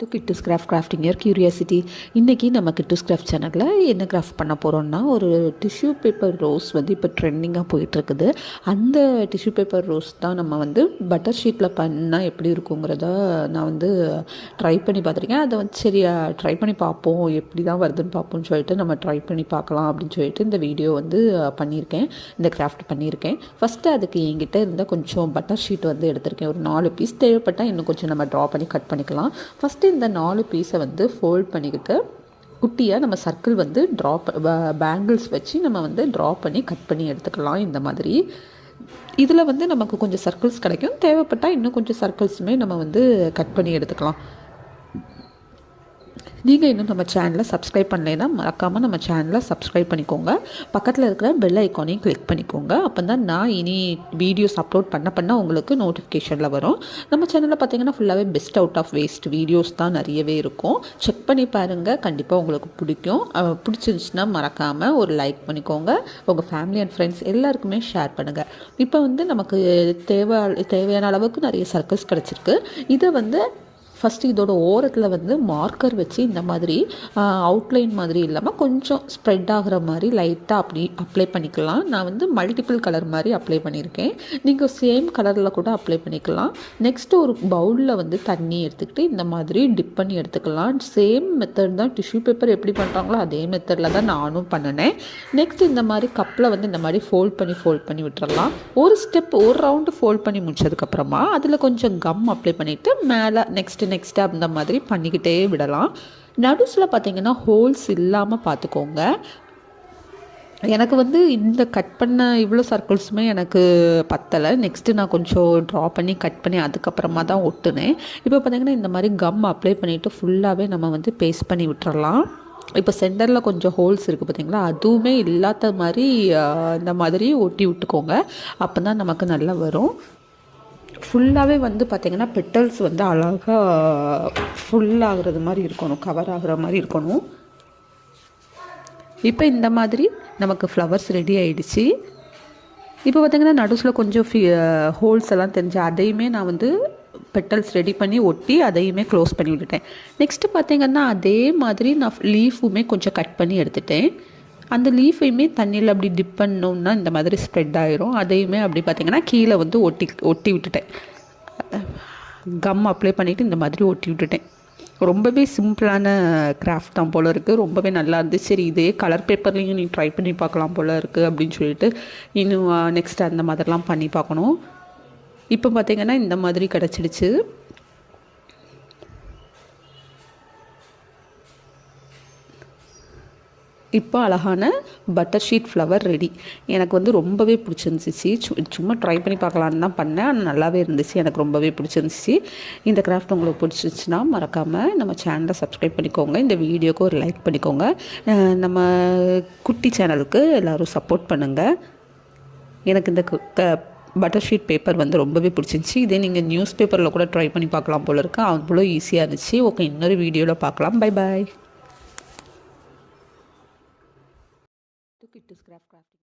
To Kittoos craft crafting year curiosity இன்றைக்கி நம்ம Kittus craft சேனலில் என்ன கிராஃப்ட் பண்ண போகிறோம்னா ஒரு டிஷ்யூ பேப்பர் ரோஸ் வந்து இப்போ ட்ரெண்டிங்காக போயிட்டுருக்குது. அந்த டிஷ்யூ பேப்பர் ரோஸ் தான் நம்ம வந்து பட்டர் ஷீட்டில் பண்ணால் எப்படி இருக்குங்கிறத நான் வந்து ட்ரை பண்ணி பார்த்துருக்கேன். அதை வந்து சரி ட்ரை பண்ணி பார்ப்போம். எப்படி தான் வருதுன்னு பார்ப்போம்னு சொல்லிட்டு நம்ம ட்ரை பண்ணி பார்க்கலாம் அப்படின்னு சொல்லிட்டு இந்த வீடியோ வந்து பண்ணியிருக்கேன். இந்த கிராஃப்ட் பண்ணியிருக்கேன். ஃபஸ்ட்டு அதுக்கு என்கிட்ட இருந்தால் கொஞ்சம் பட்டர் ஷீட் வந்து எடுத்திருக்கேன். ஒரு நாலு பீஸ் தேவைப்பட்டால் இன்னும் கொஞ்சம் நம்ம ட்ரா பண்ணி கட் பண்ணிக்கலாம். ஃபஸ்ட்டு இந்த நாலு பீஸை வந்து ஃபோல்ட் பண்ணிக்கிட்டு குட்டியாக நம்ம சர்க்கிள் வந்து ட்ரா பேங்கிள்ஸ் வச்சு நம்ம வந்து ட்ரா பண்ணி கட் பண்ணி எடுத்துக்கலாம் இந்த மாதிரி. இதில் வந்து நமக்கு கொஞ்சம் சர்க்கிள்ஸ் கிடைக்கும். தேவைப்பட்டால் இன்னும் கொஞ்சம் சர்க்கிள்ஸுமே நம்ம வந்து கட் பண்ணி எடுத்துக்கலாம். நீங்கள் இன்னும் நம்ம சேனலை சப்ஸ்கிரைப் பண்ணலைன்னா மறக்காமல் நம்ம சேனலை சப்ஸ்கிரைப் பண்ணிக்கோங்க. பக்கத்தில் இருக்கிற பெல் ஐக்கானையும் கிளிக் பண்ணிக்கோங்க. அப்போ தான் நான் இனி வீடியோஸ் அப்லோட் பண்ண பண்ண உங்களுக்கு நோட்டிஃபிகேஷனில் வரும். நம்ம சேனலில் பார்த்தீங்கன்னா ஃபுல்லாகவே best out of waste videos தான் நிறையவே இருக்கும். செக் பண்ணி பாருங்கள் கண்டிப்பாக உங்களுக்கு பிடிக்கும். பிடிச்சிருந்துச்சுன்னா மறக்காமல் ஒரு லைக் பண்ணிக்கோங்க. உங்கள் ஃபேமிலி அண்ட் ஃப்ரெண்ட்ஸ் எல்லாருக்குமே ஷேர் பண்ணுங்கள் இப்போ வந்து நமக்கு தேவை தேவையான அளவுக்கு நிறைய சர்க்கிள்ஸ் கிடச்சிருக்கு. இதை வந்து ஃபஸ்ட்டு இதோட ஓரத்தில் வந்து மார்க்கர் வச்சு இந்த மாதிரி அவுட்லைன் மாதிரி இல்லாமல் கொஞ்சம் ஸ்ப்ரெட் ஆகிற மாதிரி லைட்டாக அப்படி அப்ளை பண்ணிக்கலாம். நான் வந்து மல்டிபிள் கலர் மாதிரி அப்ளை பண்ணியிருக்கேன். நீங்கள் சேம் கலரில் கூட அப்ளை பண்ணிக்கலாம். நெக்ஸ்ட்டு ஒரு பவுலில் வந்து தண்ணி எடுத்துக்கிட்டு இந்த மாதிரி டிப் பண்ணி எடுத்துக்கலாம். சேம் மெத்தட் தான் டிஷ்யூ பேப்பர் எப்படி பண்ணுறாங்களோ அதே மெத்தடில் தான் நானும் பண்ணினேன். நெக்ஸ்ட் இந்த மாதிரி கப்பில் வந்து இந்த மாதிரி ஃபோல்ட் பண்ணி ஃபோல்ட் பண்ணி விட்டுறலாம். ஒரு ஸ்டெப் ஒரு ரவுண்டு ஃபோல்ட் பண்ணி முடிச்சதுக்கப்புறமா அதில் கொஞ்சம் கம் அப்ளை பண்ணிவிட்டு மேலே நெக்ஸ்ட்டு நெக்ஸ்ட்டு அந்த மாதிரி பண்ணிக்கிட்டே விடலாம். நடுஸில் பார்த்தீங்கன்னா ஹோல்ஸ் இல்லாமல் பார்த்துக்கோங்க எனக்கு வந்து இந்த கட் பண்ண இவ்வளோ சர்க்கிள்ஸுமே எனக்கு பத்தலை. நெக்ஸ்ட்டு நான் கொஞ்சம் ட்ரா பண்ணி கட் பண்ணி அதுக்கப்புறமா தான் ஒட்டுனேன். இப்போ பார்த்திங்கன்னா இந்த மாதிரி கம் அப்ளை பண்ணிவிட்டு ஃபுல்லாகவே நம்ம வந்து பேஸ்ட் பண்ணி விட்டுறலாம். இப்போ சென்டரில் கொஞ்சம் ஹோல்ஸ் இருக்குது பார்த்திங்களா அதுவுமே இல்லாத மாதிரி இந்த மாதிரி ஒட்டி விட்டுக்கோங்க. அப்போ தான் நமக்கு நல்லா வரும். ஃபுல்லாகவே வந்து பார்த்திங்கன்னா பெட்டல்ஸ் வந்து அழகாக ஃபுல்லாகிறது மாதிரி இருக்கணும் கவர் ஆகிற மாதிரி இருக்கணும். இப்போ இந்த மாதிரி நமக்கு ஃப்ளவர்ஸ் ரெடி ஆகிடுச்சு இப்போ பார்த்திங்கன்னா நடுஸில் கொஞ்சம் ஃபி ஹோல்ஸ் எல்லாம் தெரிஞ்சு அதையுமே நான் வந்து பெட்டல்ஸ் ரெடி பண்ணி ஒட்டி அதையுமே க்ளோஸ் பண்ணி விட்டுட்டேன். நெக்ஸ்ட்டு பார்த்திங்கன்னா அதே மாதிரி நான் லீஃபுமே கொஞ்சம் கட் பண்ணி எடுத்துட்டேன். அந்த லீஃபையுமே தண்ணியில் அப்படி டிப் பண்ணோம்னா இந்த மாதிரி ஸ்ப்ரெட் ஆயிரும். அதையுமே அப்படி பார்த்திங்கன்னா கீழே வந்து ஒட்டி ஒட்டி விட்டுட்டேன். கம் அப்ளை பண்ணிவிட்டு இந்த மாதிரி ஒட்டி விட்டுட்டேன். ரொம்பவே சிம்பிளான கிராஃப்ட் தான் போல் இருக்குது ரொம்பவே நல்லா இருந்துச்சு. சரி இதே கலர் பேப்பர்லேயும் நீ ட்ரை பண்ணி பார்க்கலாம் போல் இருக்குது அப்படின்னு சொல்லிட்டு இன்னும் நெக்ஸ்ட் அந்த மாதிரிலாம் பண்ணி பார்க்கணும். இப்போ பார்த்திங்கன்னா இந்த மாதிரி கிடச்சிடுச்சு. இப்போ அழகான பட்டர் ஷீட் ஃப்ளவர் ரெடி எனக்கு வந்து ரொம்பவே பிடிச்சிருந்துச்சி. சும்மா ட்ரை பண்ணி பார்க்கலான்னு தான் பண்ணேன். ஆனால் நல்லாவே இருந்துச்சு. எனக்கு ரொம்பவே பிடிச்சிருந்துச்சி. இந்த கிராஃப்ட் உங்களுக்கு பிடிச்சிருச்சுன்னா மறக்காமல் நம்ம சேனலை சப்ஸ்கிரைப் பண்ணிக்கோங்க. இந்த வீடியோக்கு ஒரு லைக் பண்ணிக்கோங்க. நம்ம குட்டி சேனலுக்கு எல்லோரும் சப்போர்ட் பண்ணுங்கள் எனக்கு இந்த க பட்டர் ஷீட் பேப்பர் வந்து ரொம்பவே பிடிச்சிருந்துச்சி. இதே நீங்கள் நியூஸ் பேப்பரில் கூட ட்ரை பண்ணி பார்க்கலாம் போல இருக்கு. அவ்வளோ ஈஸியாக இருந்துச்சு. ஓகே இன்னொரு வீடியோவில் பார்க்கலாம். Bye bye discraft craft.